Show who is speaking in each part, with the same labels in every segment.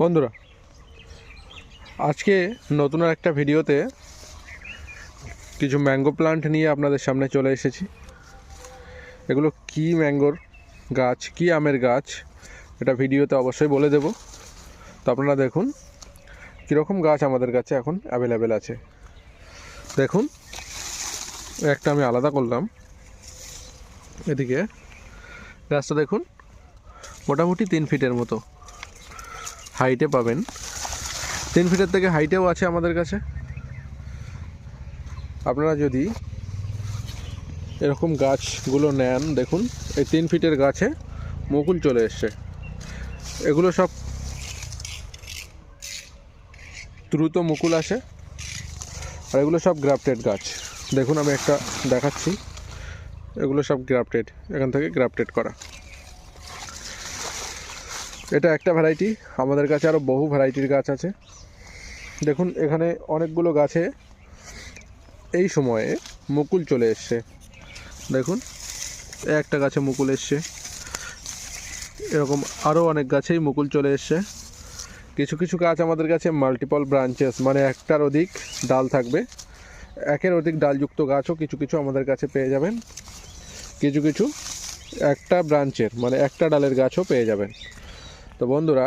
Speaker 1: বন্ধুরা, আজকে নতুন একটা ভিডিওতে কিছু ম্যাঙ্গো প্লান্ট নিয়ে আপনাদের সামনে চলে এসেছি। এগুলো কি ম্যাঙ্গোর গাছ, কি আমের গাছ, এটা ভিডিওতে অবশ্যই বলে দেব। তো আপনারা দেখুন, কীরকম গাছ আমাদের কাছে এখন অ্যাভেলেবেল আছে। দেখুন, একটা আমি আলাদা করলাম। এদিকে গাছটা দেখুন, মোটামুটি তিন ফিটের মতো। হাইটে পাবেন। তিন ফিটের থেকে হাইটেও আছে আমাদের কাছে। আপনারা যদি এরকম গাছগুলো নেন, দেখুন, এই তিন ফিটের গাছে মুকুল চলে এসছে। এগুলো সব দ্রুত মুকুল আসে আর এগুলো সব গ্রাফটেড গাছ। দেখুন, আমি একটা দেখাচ্ছি। এগুলো সব গ্রাফটেড, এখান থেকে গ্রাফটেড করা। এটা একটা ভ্যারাইটি আমাদের কাছে আরও বহু ভ্যারাইটির গাছ আছে। দেখুন, এখানে অনেকগুলো গাছে এই সময়ে মুকুল চলে এসছে। দেখুন, একটা গাছে মুকুল এসছে। এরকম আরও অনেক গাছেই মুকুল চলে এসছে। কিছু কিছু গাছ আমাদের কাছে মাল্টিপল ব্রাঞ্চেস মানে একটার অধিক ডাল থাকবে। একের অধিক ডালযুক্ত গাছও কিছু কিছু আমাদের কাছে পেয়ে যাবেন। কিছু কিছু একটা ব্রাঞ্চের মানে একটা ডালের গাছও পেয়ে যাবেন। তো বন্ধুরা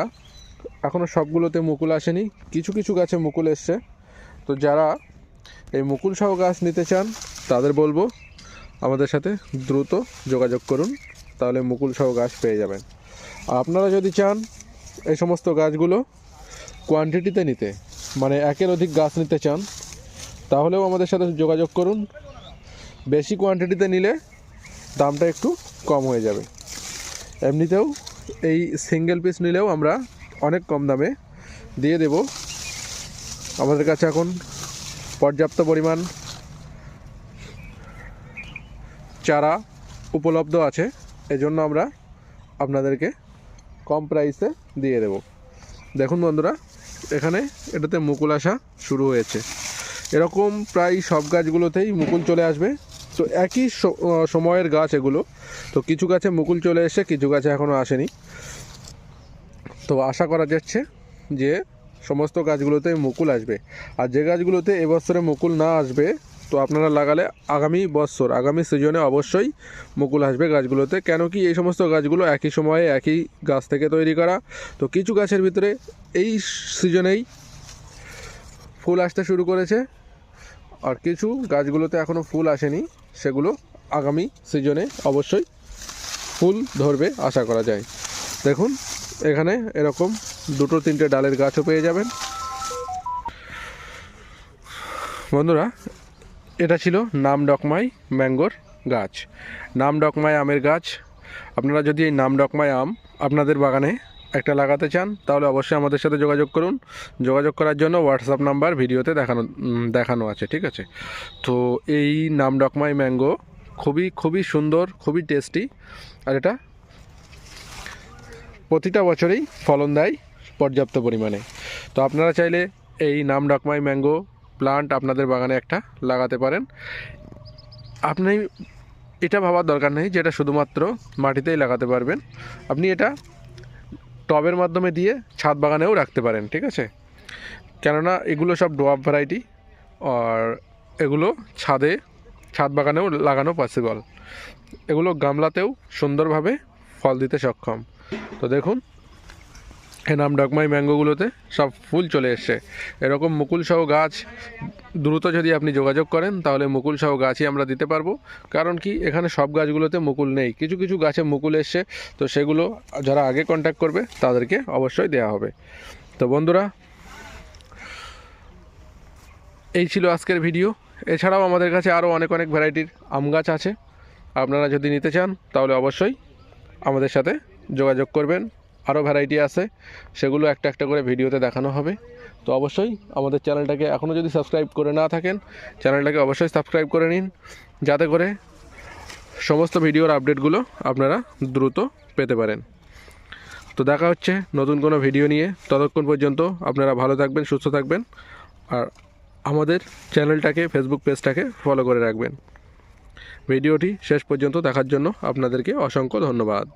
Speaker 1: এখনও সবগুলোতে মুকুল আসেনি। কিছু কিছু গাছে মুকুল এসছে। তো যারা এই মুকুল সহ গাছ নিতে চান, তাদের বলব আমাদের সাথে দ্রুত যোগাযোগ করুন, তাহলে মুকুল সহ গাছ পেয়ে যাবেন। আপনারা যদি চান এই সমস্ত গাছগুলো কোয়ান্টিটিতে নিতে মানে একের অধিক গাছ নিতে চান, তাহলেও আমাদের সাথে যোগাযোগ করুন। বেশি কোয়ান্টিটিতে নিলে দামটা একটু কম হয়ে যাবে। এমনিতেও এই সিঙ্গেল পিস নিলেও আমরা অনেক কম দামে দিয়ে দেব। আমাদের কাছে এখন পর্যাপ্ত পরিমাণ চারা উপলব্ধ আছে, এজন্য আমরা আপনাদেরকে কম প্রাইসে দিয়ে দেব। দেখুন বন্ধুরা, এখানে এটাতে মুকুল আসা শুরু হয়েছে। এরকম প্রায় সব গাছগুলোতেই মুকুল চলে আসবে। তো একই সময়ের গাছ এগুলো। তো কিছু গাছে মুকুল চলে এসে, কিছু গাছে এখনও আসেনি। তো আশা করা যাচ্ছে যে সমস্ত গাছগুলোতে মুকুল আসবে। আর যে গাছগুলোতে এবছরে মুকুল না আসবে, তো আপনারা লাগালে আগামী বছর, আগামী সিজনে অবশ্যই মুকুল আসবে গাছগুলোতে। কেন কি এই সমস্ত গাছগুলো একই সময়ে একই গাছ থেকে তৈরি করা। তো কিছু গাছের ভিতরে এই সিজনেই ফুল আসতে শুরু করেছে। আর কিছু গাছগুলোতে এখনও ফুল আসেনি, সেগুলো আগামী সিজনে অবশ্যই ফুল ধরবে আশা করা যায়। দেখুন, এখানে এরকম দুটো তিনটে ডালের গাছও পেয়ে যাবেন। বন্ধুরা, এটা ছিল নাম ডকমাই ম্যাঙ্গোর গাছ। নাম ডকমাই আমের গাছ। আপনারা যদি এই নাম ডকমাই আম আপনাদের বাগানে একটা লাগাতে চান, তাহলে অবশ্যই আমাদের সাথে যোগাযোগ করুন। যোগাযোগ করার জন্য হোয়াটসঅ্যাপ নাম্বার ভিডিওতে দেখানো দেখানো আছে, ঠিক আছে? তো এই নাম ডকমাই ম্যাঙ্গো, খুবই খুবই সুন্দর, খুবই টেস্টি। আর এটা প্রতিটা বছরেই ফলন দেয় পর্যাপ্ত পরিমাণে। তো আপনারা চাইলে এই নাম ডকমাই ম্যাঙ্গো প্লান্ট আপনাদের বাগানে একটা লাগাতে পারেন। আপনি, এটা ভাবার দরকার নেই যে এটা শুধুমাত্র মাটিতেই লাগাতে পারবেন। আপনি এটা টবের মাধ্যমে দিয়ে ছাদ বাগানেও রাখতে পারেন, ঠিক আছে? কেননা এগুলো সব ডোয়াব ভ্যারাইটি, আর এগুলো ছাদে, ছাদ বাগানেও লাগানো পসিবল এগুলো গামলাতেও সুন্দরভাবে ফল দিতে সক্ষম। তো দেখুন এই নাম ডকমাই ম্যাঙ্গোগুলোতে সব ফুল চলে এসছে। এরকম মুকুল সহ গাছ দ্রুত যদি আপনি যোগাযোগ করেন, তাহলে মুকুল সহ গাছই আমরা দিতে পারব। কারণ কি, এখানে সব গাছগুলোতে মুকুল নেই। কিছু কিছু গাছে মুকুল এসছে, তো সেগুলো যারা আগে কন্ট্যাক্ট করবে, তাদেরকে অবশ্যই দেওয়া হবে। তো বন্ধুরা, এই ছিল আজকের ভিডিও। এছাড়াও আমাদের কাছে আরও অনেক অনেক ভ্যারাইটির আম গাছ আছে। আপনারা যদি নিতে চান, তাহলে অবশ্যই আমাদের সাথে যোগাযোগ করবেন। আরও ভ্যারাইটি আছে, সেগুলো একটা একটা করে ভিডিওতে দেখানো হবে। তো অবশ্যই আমাদের চ্যানেলটাকে এখনও যদি সাবস্ক্রাইব করে না থাকেন, চ্যানেলটাকে অবশ্যই সাবস্ক্রাইব করে নিন। যাতে করে সমস্ত ভিডিওর আপডেটগুলো আপনারা দ্রুত পেতে পারেন। তো দেখা হচ্ছে নতুন কোনো ভিডিও নিয়ে। ততক্ষণ পর্যন্ত আপনারা ভালো থাকবেন, সুস্থ থাকবেন। আর আমাদের চ্যানেলটাকে ফেসবুক পেজটাকে ফলো করে রাখবেন। ভিডিওটি শেষ পর্যন্ত দেখার জন্য আপনাদেরকে অসংখ্য ধন্যবাদ।